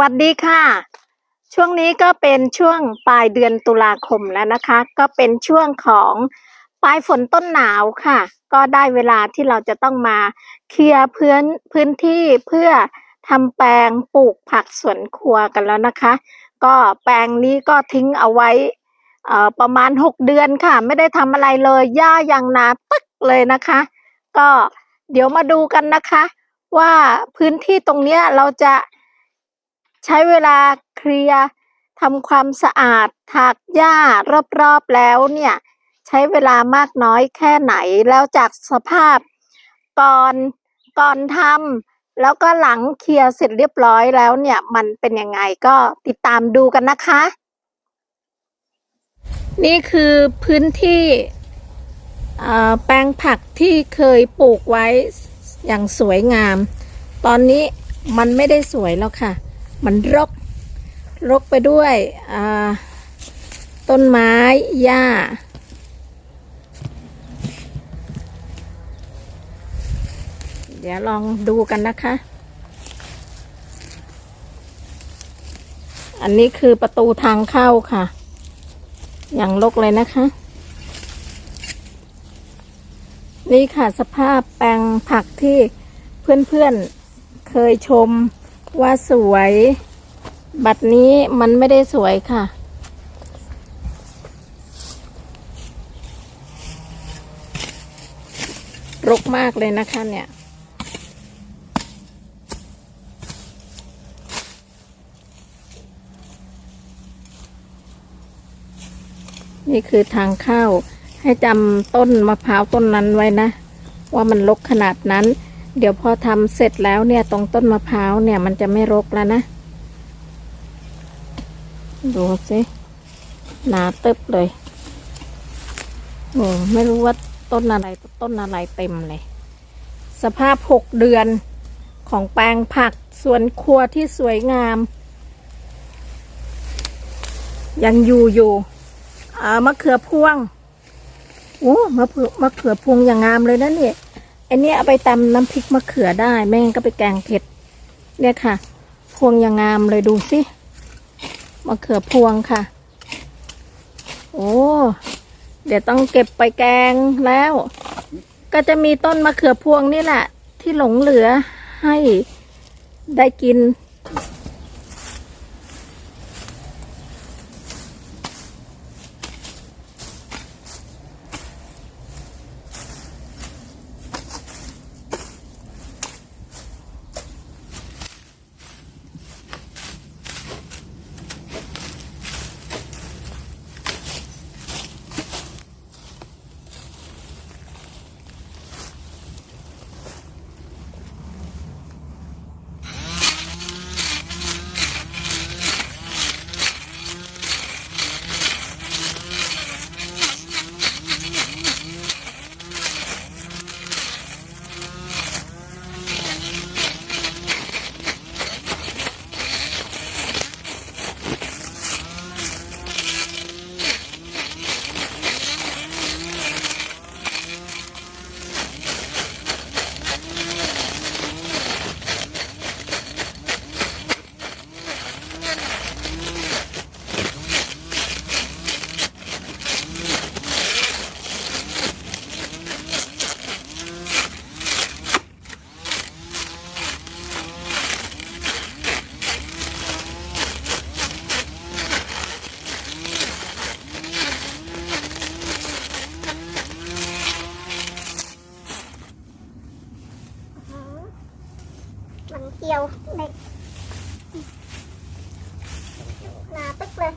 วัสดีค่ะ ช่วงนี้ก็เป็นช่วงปลายเดือนตุลาคมแล้วนะคะ ก็เป็นช่วงของปลายฝนต้นหนาวค่ะ ก็ได้เวลาที่เราจะต้องมาเคลียร์พื้นพื้นที่เพื่อทำแปลงปลูกผักสวนครัวกันแล้วนะคะ ก็แปลงนี้ก็ทิ้งเอาไว้ประมาณหกเดือนค่ะ ไม่ได้ทำอะไรเลยหญ้ายังนาตึกเลยนะคะ ก็เดี๋ยวมาดูกันนะคะ ว่าพื้นที่ตรงนี้เราจะ ใช้เวลาเคลียร์ทำความสะอาดถากหญ้ารอบๆแล้วเนี่ย ใช้เวลามากน้อยแค่ไหนแล้วจากสภาพก่อนก่อนทำแล้วก็หลังเคลียร์เสร็จเรียบร้อยแล้วเนี่ย มันเป็นยังไงก็ติดตามดูกันนะคะ นี่คือพื้นที่แปลงผักที่เคยปลูกไว้อย่างสวยงาม ตอนนี้มันไม่ได้สวยแล้วค่ะ มันรก รกไปด้วยต้นไม้หญ้า เดี๋ยวลองดูกันนะคะ อันนี้คือประตูทางเข้าค่ะ อย่างรกเลยนะคะ นี่ค่ะสภาพแปลงผักที่เพื่อนๆเคยชม ว่าสวย บัดนี้มันไม่ได้สวยค่ะ รกมากเลยนะคะเนี่ย นี่คือทางเข้าให้จำต้นมะพร้าวต้นนั้นไว้นะ ว่ามันรกขนาดนั้น เดี๋ยวพอทำเสร็จแล้วเนี่ยตรงต้นมะพร้าวเนี่ยมันจะไม่รกแล้วนะ ดูสิหนาตึบเลยโอ้ไม่รู้ว่าต้นอะไรต้นอะไรเต็มเลย สภาพหกเดือนของแปลงผักสวนครัวที่สวยงาม ยังอยู่อยู่อ่ามะเขือพวงโอ้มะเขือมะเขือพวงอย่างงามเลยนะเนี่ย อันนี้เอาไปตำน้ำพริกมะเขือได้ แม่งก็ไปแกงเผ็ด เนี่ยค่ะ พวงยางงามเลยดูสิมะเขือพวงค่ะ โอ้ เดี๋ยวต้องเก็บไปแกงแล้ว ก็จะมีต้นมะเขือพวงนี่แหละ ที่หลงเหลือให้ได้กิน มันเกี่ยวเด็กหนาตึกเลย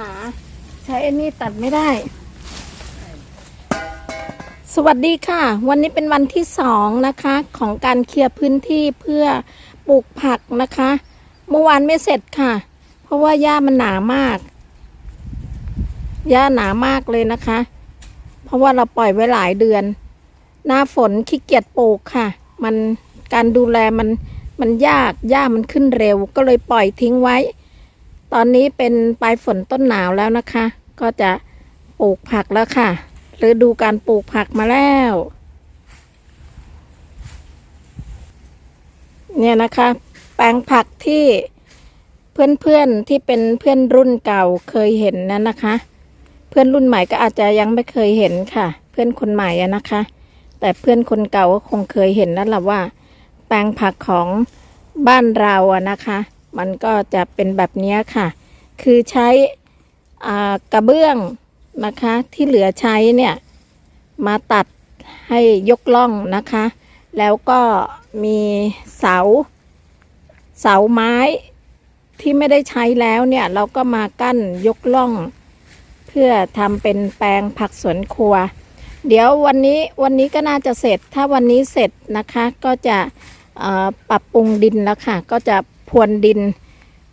น ไอ้นี่ตัดไม่ได้ สวัสดีค่ะ วันนี้เป็นวันที่สองนะคะ ของการเคลียร์พื้นที่เพื่อปลูกผักนะคะ เมื่อวานไม่เสร็จค่ะ เพราะว่าหญ้ามันหนามากหญ้าหนามากเลยนะคะ เพราะว่าเราปล่อยไว้หลายเดือน หน้าฝนขี้เกียจปลูกค่ะ มันการดูแลมันมันยากหญ้ามันขึ้นเร็ว ก็เลยปล่อยทิ้งไว้ ตอนนี้เป็นปลายฝนต้นหนาวแล้วนะคะ ก็จะปลูกผักแล้วค่ะฤดูการปลูกผักมาแล้ว เนี่ยนะคะ แปลงผักที่เพื่อนๆที่เป็นเพื่อนรุ่นเก่าเคยเห็นนั่นนะคะ เพื่อนรุ่นใหม่ก็อาจจะยังไม่เคยเห็นค่ะ เพื่อนคนใหม่อะนะคะ แต่เพื่อนคนเก่าก็คงเคยเห็นแล้วล่ะว่า แปลงผักของบ้านเราอะนะคะ มันก็จะเป็นแบบนี้ค่ะ คือใช้กระเบื้องนะคะที่เหลือใช้เนี่ยมาตัดให้ยกล่องนะคะ แล้วก็มีเสา เสาไม้ที่ไม่ได้ใช้แล้วเนี่ย เราก็มากั้นยกล่อง เพื่อทำเป็นแปลงผักสวนครัว เดี๋ยววันนี้วันนี้ก็น่าจะเสร็จ ถ้าวันนี้เสร็จนะคะก็จะปรับปรุงดินแล้วค่ะ ก็จะ พรวนดิน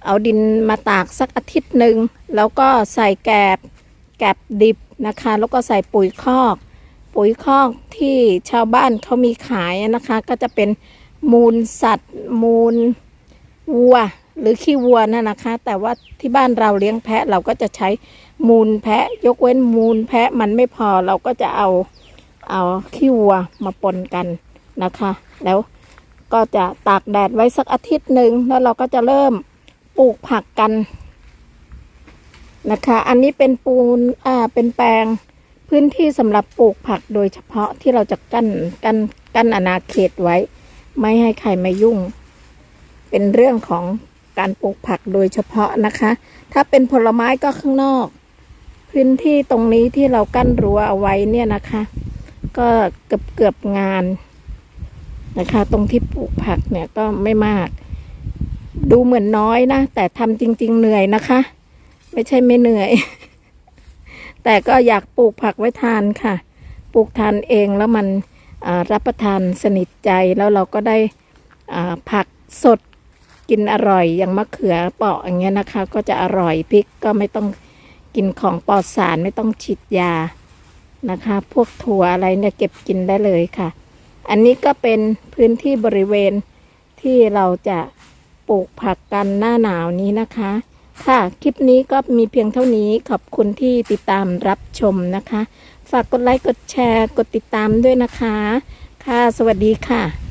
เอาดินมาตากสักอาทิตย์หนึ่งแล้วก็ใส่แกบแกบดิบนะคะ แล้วก็ใส่ปุ๋ยคอก ปุ๋ยคอกที่ชาวบ้านเขามีขายนะคะ ก็จะเป็นมูลสัตว์ มูลวัวหรือขี้วัวนั่นนะคะ แต่ว่าที่บ้านเราเลี้ยงแพะเราก็จะใช้มูลแพะ ยกเว้นมูลแพะมันไม่พอเราก็จะเอาเอาขี้วัวมาปนกันนะคะ แล้ว ก็จะตากแดดไว้สักอาทิตย์หนึ่งแล้วเราก็จะเริ่มปลูกผักกันนะคะ อันนี้เป็นปูนอ่าเป็นแปลงพื้นที่สำหรับปลูกผักโดยเฉพาะที่เราจะกั้นกั้นกั้นอาณาเขตไว้ ไม่ให้ใครมายุ่ง เป็นเรื่องของการปลูกผักโดยเฉพาะนะคะ ถ้าเป็นผลไม้ก็ข้างนอก พื้นที่ตรงนี้ที่เรากั้นรั้วเอาไว้เนี่ยนะคะ ก็เกือบเกือบงาน นะคะ ตรงที่ปลูกผักเนี่ยก็ไม่มาก ดูเหมือนน้อยนะ แต่ทำจริง ๆ เหนื่อยนะคะ ไม่ใช่ไม่เหนื่อย แต่ก็อยากปลูกผักไว้ทานค่ะ ปลูกทานเองแล้วมันรับประทานสนิทใจแล้วเราก็ได้ผักสดกินอร่อยอย่างมะเขือเปราะอย่างเงี้ยนะคะ ก็จะอร่อยพริกก็ไม่ต้องกินของปลอดสารไม่ต้องฉีดยานะคะ พวกถั่วอะไรเนี่ยเก็บกินได้เลยค่ะ อันนี้ก็เป็นพื้นที่บริเวณที่เราจะปลูกผักกันหน้าหนาวนี้นะคะ ค่ะ คลิปนี้ก็มีเพียงเท่านี้ขอบคุณที่ติดตามรับชมนะคะ ฝากกดไลค์กดแชร์กดติดตามด้วยนะคะ ค่ะ สวัสดีค่ะ